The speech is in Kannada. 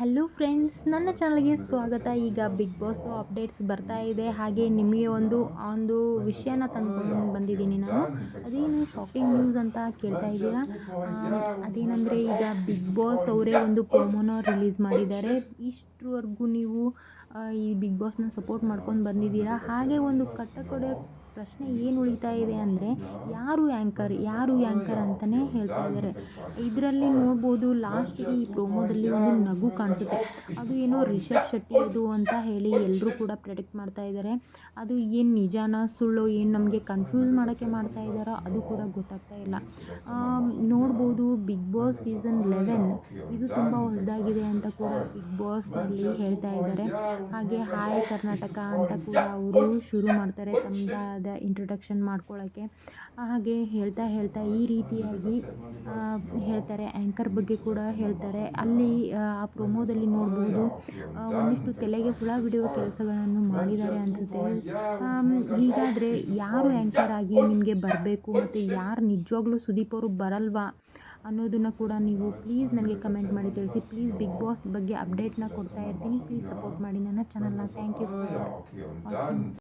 ಹಲೋ ಫ್ರೆಂಡ್ಸ್ ನನ್ನ ಚಾನಲ್ಗೆ ಸ್ವಾಗತ. ಈಗ ಬಿಗ್ ಬಾಸ್ದು ಅಪ್ಡೇಟ್ಸ್ ಬರ್ತಾ ಇದೆ. ಹಾಗೆ ನಿಮಗೆ ಒಂದು ಒಂದು ವಿಷಯನ ತಂದುಕೊಂಡು ಬಂದಿದ್ದೀನಿ ನಾನು. ಅದೇನು ಶಾಕಿಂಗ್ ನ್ಯೂಸ್ ಅಂತ ಕೇಳ್ತಾ ಇದ್ದೀರಾ? ಅದೇನಂದರೆ ಈಗ ಬಿಗ್ ಬಾಸ್ ಅವರೇ ಒಂದು ಪ್ರೊಮೋನ ರಿಲೀಸ್ ಮಾಡಿದ್ದಾರೆ. ಇಷ್ಟರವರೆಗೂ ನೀವು ಈ ಬಿಗ್ ಬಾಸ್ನ ಸಪೋರ್ಟ್ ಮಾಡ್ಕೊಂಡು ಬಂದಿದ್ದೀರಾ? ಹಾಗೆ ಒಂದು ಕಟ್ಟ ಕೊಡೋ ಪ್ರಶ್ನೆ ಏನು ಉಳಿತಾ ಇದೆ ಅಂದರೆ ಯಾರು ಆ್ಯಂಕರ್ ಯಾರು ಆ್ಯಂಕರ್ ಅಂತಲೇ ಹೇಳ್ತಾ ಇದ್ದಾರೆ ಇದರಲ್ಲಿ ನೋಡ್ಬೋದು ಲಾಸ್ಟಿಗೆ ಈ ಪ್ರೋಮೋದಲ್ಲಿ ಒಂದು ನಗು ಕಾಣಿಸುತ್ತೆ. ಅದು ಏನೋ ರಿಷಬ್ ಶೆಟ್ಟಿ ಅದು ಅಂತ ಹೇಳಿ ಎಲ್ಲರೂ ಕೂಡ ಪ್ರೆಡಿಕ್ಟ್ ಮಾಡ್ತಾ ಇದ್ದಾರೆ ಅದು ಏನು ನಿಜಾನ, ಸುಳ್ಳು, ಏನು ನಮಗೆ ಕನ್ಫ್ಯೂಸ್ ಮಾಡೋಕ್ಕೆ ಮಾಡ್ತಾ ಇದ್ದಾರೋ ಅದು ಕೂಡ ಗೊತ್ತಾಗ್ತಾ ಇಲ್ಲ. ನೋಡ್ಬೋದು ಬಿಗ್ ಬಾಸ್ ಸೀಸನ್ ಲೆವೆನ್ ಇದು ತುಂಬ ಹೊಸದಾಗಿದೆ ಅಂತ ಕೂಡ ಬಿಗ್ ಬಾಸ್ನಲ್ಲಿ ಹೇಳ್ತಾ ಇದ್ದಾರೆ ಹಾಗೆ ಹಾಯ್ ಕರ್ನಾಟಕ ಅಂತ ಕೂಡ ಅವರು ಶುರು ಮಾಡ್ತಾರೆ ತಮ್ಮದಾದ ಇಂಟ್ರೊಡಕ್ಷನ್ ಮಾಡ್ಕೊಳ್ಳೋಕ್ಕೆ ಹಾಗೆ ಹೇಳ್ತಾ ಹೇಳ್ತಾ ಈ ರೀತಿಯಾಗಿ ಹೇಳ್ತಾರೆ ಆ್ಯಂಕರ್ ಬಗ್ಗೆ ಕೂಡ ಹೇಳ್ತಾರೆ. ಅಲ್ಲಿ, ಆ ಪ್ರೊಮೋದಲ್ಲಿ ನೋಡ್ಬೋದು ಒಂದಿಷ್ಟು ತಲೆಗೆ ಹುಳ ಬಿಡುವ ಕೆಲಸಗಳನ್ನು ಮಾಡಿದ್ದಾರೆ ಅನಿಸುತ್ತೆ. ಹೀಗಾದರೆ ಯಾರು ಆ್ಯಂಕರ್ ಆಗಿ ನಿಮಗೆ ಬರಬೇಕು ಮತ್ತು ಯಾರು ನಿಜವಾಗ್ಲೂ ಸುದೀಪ್ ಅವರು ಬರಲ್ವಾ ಅನ್ನೋದನ್ನು ಕೂಡ ನೀವು ಪ್ಲೀಸ್ ನನಗೆ ಕಮೆಂಟ್ ಮಾಡಿ ತಿಳಿಸಿ. ಪ್ಲೀಸ್ ಬಿಗ್ ಬಾಸ್ ಬಗ್ಗೆ ಅಪ್ಡೇಟ್ನ ಕೊಡ್ತಾ ಇರ್ತೀನಿ. ಪ್ಲೀಸ್ ಸಪೋರ್ಟ್ ಮಾಡಿ ನನ್ನ ಚಾನಲ್ನ ಥ್ಯಾಂಕ್ ಯು